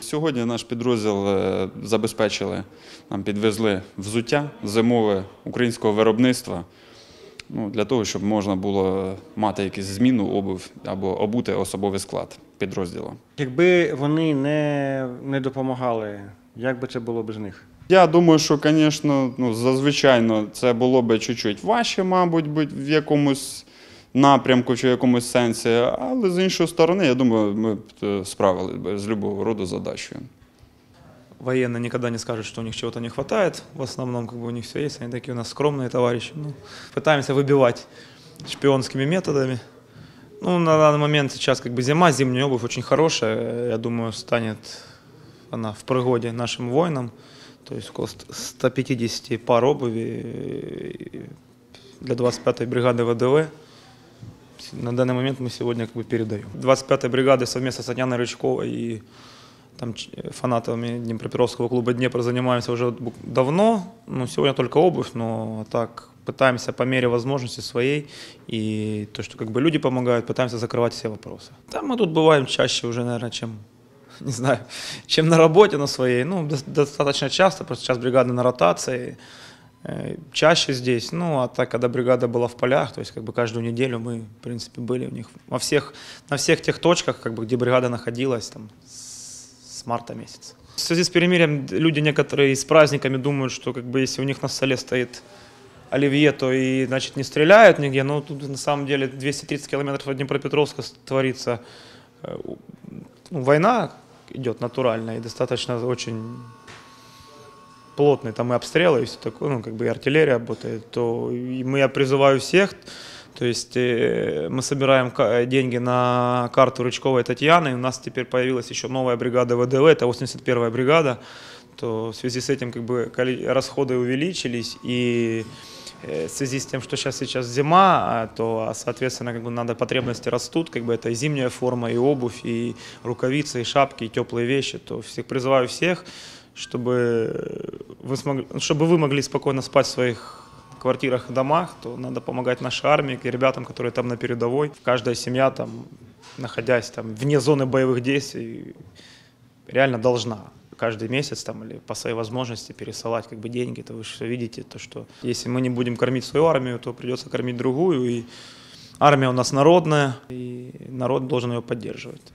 Сьогодні наш підрозділ е, забезпечили, нам підвезли взуття зимове українського виробництва ну, для того, щоб можна було мати якусь зміну обув або обути особовий склад підрозділу. Якби вони не, не допомагали, як би це було без них? Я думаю, що, звісно, ну, зазвичайно ну, це було б чуть-чуть важче, мабуть, в якомусь напрямку чи в якомусь сенсі. Але з іншої сторони, я думаю, ми б е, справились би з любого роду задачею. Военные никогда не скажут, что у них чего-то не хватает. В основном как бы у них все есть. Они такие у нас скромные товарищи. Ну, пытаемся выбивать шпионскими методами. Ну, на данный момент сейчас как бы зима, зимняя обувь очень хорошая. Я думаю, станет она в пригоде нашим воинам. То есть около 150 пар обуви э, для 25-й бригады ВДВ. На данный момент мы сегодня как бы передаем. 25-й бригады совместно с Татьяной Рычковой и там фанатами Днепропетровского клуба Днепр занимаемся уже давно. Ну, сегодня только обувь, но так пытаемся по мере возможности своей и то, что как бы люди помогают, пытаемся закрывать все вопросы. Там мы тут бываем чаще уже, наверное, чем не знаю, чем на работе на своей. Ну, дос- достаточно часто, просто сейчас бригада на ротации, чаще здесь. Ну, а так, когда бригада была в полях, то есть как бы каждую неделю мы, в принципе, были у них во всех, на всех тех точках, как бы, где бригада находилась, там, с марта месяца. В связи с перемирием люди некоторые с праздниками думают, что как бы если у них на столе стоит оливье, то и значит не стреляют нигде. Но тут на самом деле 230 километров от Днепропетровска творится э, ну, война идет натуральная и достаточно очень плотные там и обстрелы, и все такое, ну, как бы и артиллерия работает, то мы, я призываю всех, то есть э, мы собираем деньги на карту Рычковой Татьяны, и у нас теперь появилась еще новая бригада ВДВ, это 81-я бригада, то в связи с этим как бы расходы увеличились, и э, в связи с тем, что сейчас сейчас зима, а, то, а, соответственно, как бы надо потребности растут, как бы это и зимняя форма, и обувь, и рукавицы, и шапки, и теплые вещи, то всех призываю всех, чтобы вы, смогли, чтобы вы могли спокойно спать в своих квартирах и домах, то надо помогать нашей армии и ребятам, которые там на передовой. Каждая семья там, находясь там вне зоны боевых действий, реально должна каждый месяц там или по своей возможности пересылать как бы деньги, то вы все видите, то что если мы не будем кормить свою армию, то придется кормить другую, и армия у нас народная, и народ должен ее поддерживать.